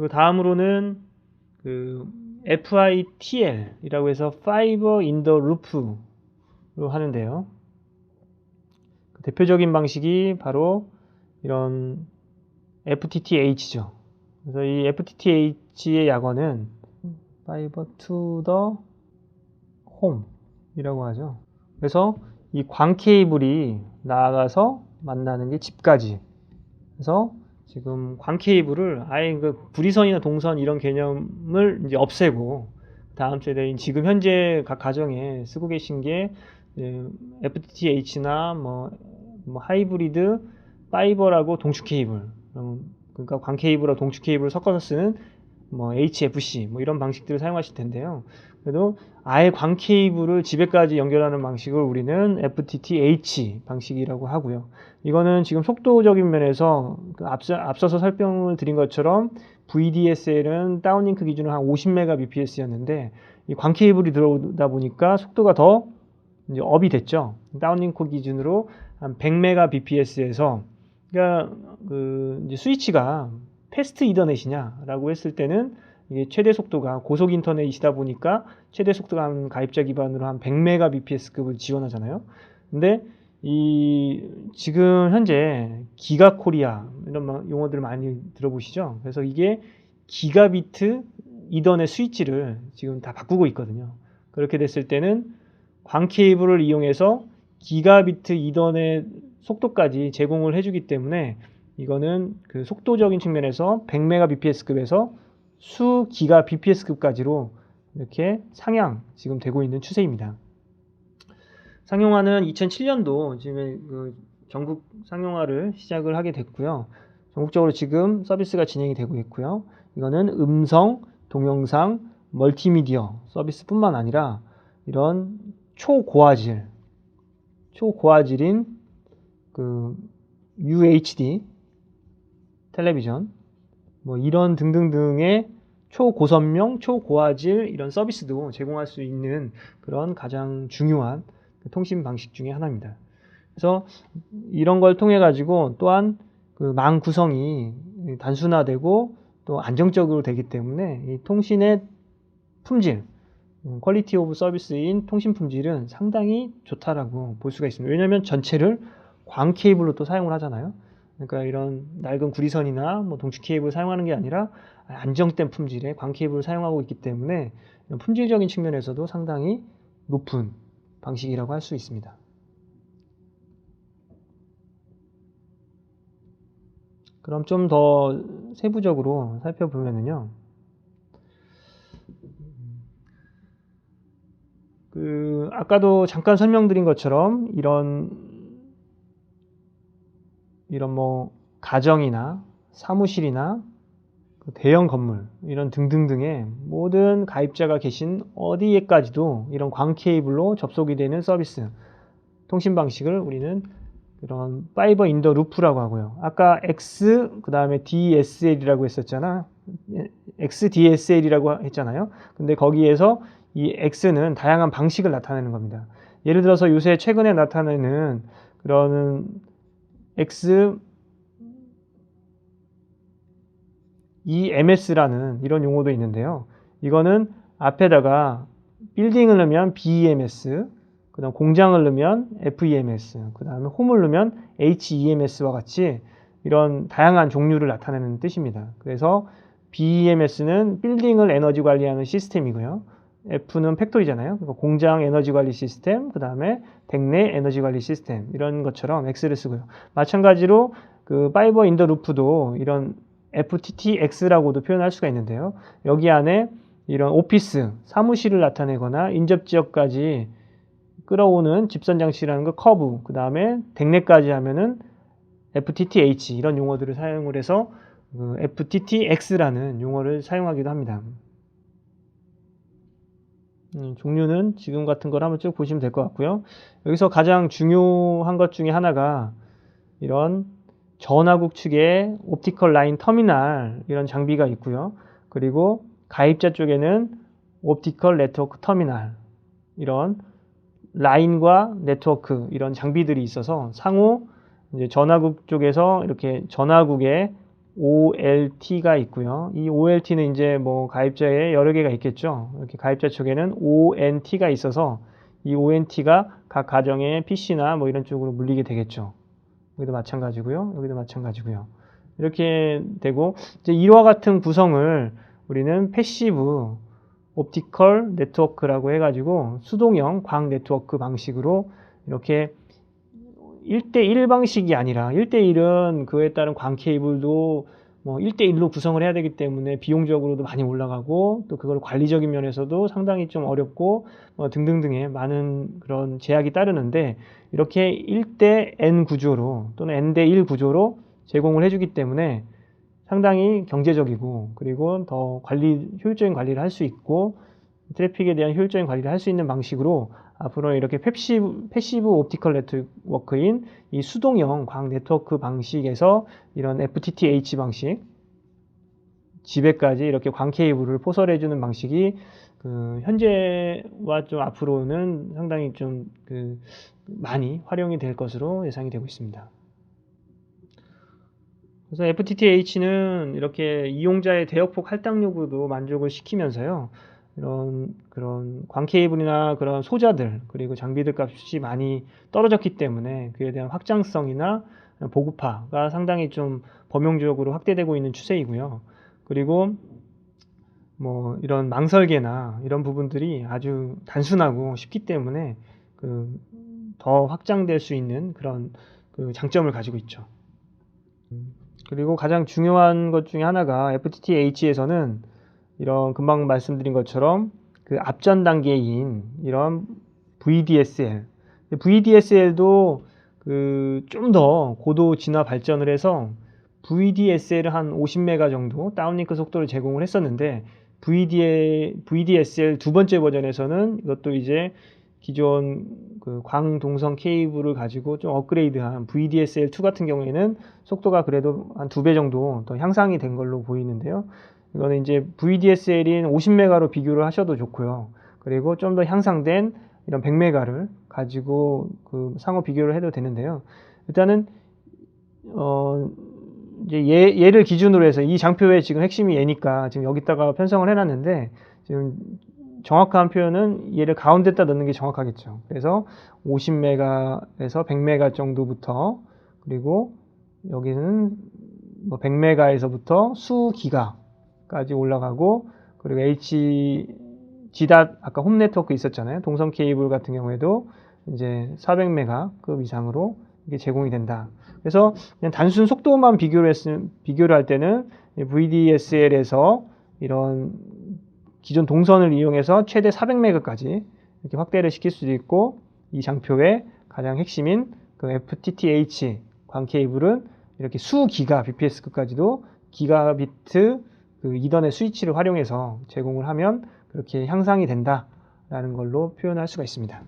그리고 다음으로는 그 FITL이라고 해서 Fiber in the Loop로 하는데요. 그 대표적인 방식이 바로 이런 FTTH죠. 그래서 이 FTTH의 약어는 Fiber to the Home이라고 하죠. 그래서 이 광 케이블이 나아가서 만나는 게 집까지. 그래서 지금 광 케이블을 아예 그 불이선이나 동선 이런 개념을 이제 없애고 다음 세대인 지금 현재 각 가정에 쓰고 계신 게 예, FTTH나 뭐, 뭐 하이브리드 파이버라고 동축 케이블. 음, 그러니까 광 케이블하고 동축 케이블을 섞어서 쓰는 뭐 HFC 뭐 이런 방식들을 사용하실 텐데요. 그래도 아예 광 케이블을 집에까지 연결하는 방식을 우리는 FTTH 방식이라고 하고요. 이거는 지금 속도적인 면에서 그 앞서, 앞서서 설명을 드린 것처럼 VDSL은 다운링크 기준으로 한 50Mbps였는데 이 광 케이블이 들어오다 보니까 속도가 더 이제 업이 됐죠. 다운링크 기준으로 한 100Mbps에서 그러니까 그 이제 스위치가 패스트 이더넷이냐라고 했을 때는 이게 최대 속도가 고속 인터넷이다 보니까 최대 속도가 한 가입자 기반으로 한 100Mbps급을 지원하잖아요. 근데 이 지금 현재 기가 코리아 이런 용어들을 많이 들어보시죠. 그래서 이게 기가비트 이더넷 스위치를 지금 다 바꾸고 있거든요. 그렇게 됐을 때는 광 케이블을 이용해서 기가비트 이더넷 속도까지 제공을 해주기 때문에 이거는 그 속도적인 측면에서 100Mbps급에서 수 기가 bps급까지로 이렇게 상향 지금 되고 있는 추세입니다. 상용화는 2007년도 지금 그 전국 상용화를 시작을 하게 됐고요. 전국적으로 지금 서비스가 진행이 되고 있고요. 이거는 음성, 동영상, 멀티미디어 서비스뿐만 아니라 이런 초고화질, 초고화질인 그 UHD 텔레비전 뭐 이런 등등등의 초고선명, 초고화질 이런 서비스도 제공할 수 있는 그런 가장 중요한 통신 방식 중의 하나입니다. 그래서 이런 걸 통해 가지고 또한 그 망 구성이 단순화되고 또 안정적으로 되기 때문에 이 통신의 품질, 퀄리티 오브 서비스인 통신 품질은 상당히 좋다라고 볼 수가 있습니다. 왜냐하면 전체를 광 케이블로 또 사용을 하잖아요. 그러니까 이런 낡은 구리선이나 뭐 동축 케이블을 사용하는 게 아니라 안정된 품질의 광 케이블을 사용하고 있기 때문에 품질적인 측면에서도 상당히 높은 방식이라고 할 수 있습니다. 그럼 좀 더 세부적으로 살펴보면은요. 그 아까도 잠깐 설명드린 것처럼 이런 이런 뭐 가정이나 사무실이나 그 대형 건물 이런 등등등의 모든 가입자가 계신 어디에까지도 이런 광 케이블로 접속이 되는 서비스 통신 방식을 우리는 이런 파이버 인더 루프라고 하고요. 아까 X 그 다음에 DSL이라고 했었잖아. XDSL이라고 했잖아요. 근데 거기에서 이 X는 다양한 방식을 나타내는 겁니다. 예를 들어서 요새 최근에 나타내는 그런 X EMS라는 이런 용어도 있는데요. 이거는 앞에다가 빌딩을 넣으면 BEMS, 그 다음 공장을 넣으면 FEMS, 그 다음에 홈을 넣으면 HEMS와 같이 이런 다양한 종류를 나타내는 뜻입니다. 그래서 BEMS는 빌딩을 에너지 관리하는 시스템이고요. F는 팩토리잖아요. 그러니까 공장 에너지 관리 시스템, 그 다음에 댁내 에너지 관리 시스템 이런 것처럼 X를 쓰고요. 마찬가지로 그 파이버 인더 루프도 이런 FTTX라고도 표현할 수가 있는데요. 여기 안에 이런 오피스, 사무실을 나타내거나 인접 지역까지 끌어오는 집선 장치라는 거 커브, 그 다음에 댁내까지 하면은 FTTH 이런 용어들을 사용을 해서 그 FTTX라는 용어를 사용하기도 합니다. 음, 종류는 지금 같은 걸 한번 쭉 보시면 될 것 같고요. 여기서 가장 중요한 것 중에 하나가 이런 전화국 측에 옵티컬 라인 터미널 이런 장비가 있고요. 그리고 가입자 쪽에는 옵티컬 네트워크 터미널 이런 라인과 네트워크 이런 장비들이 있어서 상호 전화국 쪽에서 이렇게 전화국에 OLT가 있고요. 이 OLT는 이제 뭐 가입자에 여러 개가 있겠죠. 이렇게 가입자 쪽에는 ONT가 있어서 이 ONT가 각 가정의 PC나 뭐 이런 쪽으로 물리게 되겠죠. 여기도 마찬가지고요. 여기도 마찬가지고요. 이렇게 되고 이제 이와 같은 구성을 우리는 패시브 옵티컬 네트워크라고 해가지고 수동형 광 네트워크 방식으로 이렇게 1대1 방식이 아니라 1대1은 그에 따른 광 케이블도 뭐 1대1로 구성을 해야 되기 때문에 비용적으로도 많이 올라가고 또 그걸 관리적인 면에서도 상당히 좀 어렵고 뭐 등등등의 많은 그런 제약이 따르는데 이렇게 1대 N 구조로 또는 N대 1 구조로 제공을 해주기 때문에 상당히 경제적이고 그리고 더 관리 효율적인 관리를 할 수 있고 트래픽에 대한 효율적인 관리를 할 수 있는 방식으로 앞으로 이렇게 패시브, 패시브 옵티컬 네트워크인 이 수동형 광 네트워크 방식에서 이런 FTTH 방식 집에까지 이렇게 광 케이블을 포설해 주는 방식이 그 현재와 좀 앞으로는 상당히 좀 그 많이 활용이 될 것으로 예상이 되고 있습니다. 그래서 FTTH는 이렇게 이용자의 대역폭 할당 요구도 만족을 시키면서요. 이런 그런 광 케이블이나 그런 소자들 그리고 장비들 값이 많이 떨어졌기 때문에 그에 대한 확장성이나 보급화가 상당히 좀 범용적으로 확대되고 있는 추세이고요. 그리고 뭐 이런 망설계나 이런 부분들이 아주 단순하고 쉽기 때문에 그 더 확장될 수 있는 그런 그 장점을 가지고 있죠. 그리고 가장 중요한 것 중에 하나가 FTTH에서는 이런 금방 말씀드린 것처럼 그 앞전 단계인 이런 VDSL, VDSL도 그 좀 더 고도 진화 발전을 해서 VDSL 한 50메가 정도 다운링크 속도를 제공을 했었는데 VD, VDSL 두 번째 버전에서는 이것도 이제 기존 그 광동성 케이블을 가지고 좀 업그레이드한 VDSL2 같은 경우에는 속도가 그래도 한 두 배 정도 더 향상이 된 걸로 보이는데요. 이거는 이제 VDSL인 50메가로 비교를 하셔도 좋고요. 그리고 좀 더 향상된 이런 100메가를 가지고 그 상호 비교를 해도 되는데요. 일단은 어 이제 얘, 얘를 기준으로 해서 이 장표의 지금 핵심이 얘니까 지금 여기다가 편성을 해놨는데 지금 정확한 표현은 얘를 가운데다 넣는 게 정확하겠죠. 그래서 50메가에서 100메가 정도부터 그리고 여기는 뭐 100메가에서부터 수 기가 까지 올라가고 그리고 H G닷 아까 홈 네트워크 있었잖아요. 동선 케이블 같은 경우에도 이제 400메가급 이상으로 이게 제공이 된다. 그래서 그냥 단순 속도만 비교를 했 비교를 할 때는 VDSL에서 이런 기존 동선을 이용해서 최대 400메가까지 이렇게 확대를 시킬 수도 있고 이 장표의 가장 핵심인 그 FTTH 광 케이블은 이렇게 수 기가 bps까지도 기가비트 그 이더넷 스위치를 활용해서 제공을 하면 그렇게 향상이 된다라는 걸로 표현할 수가 있습니다.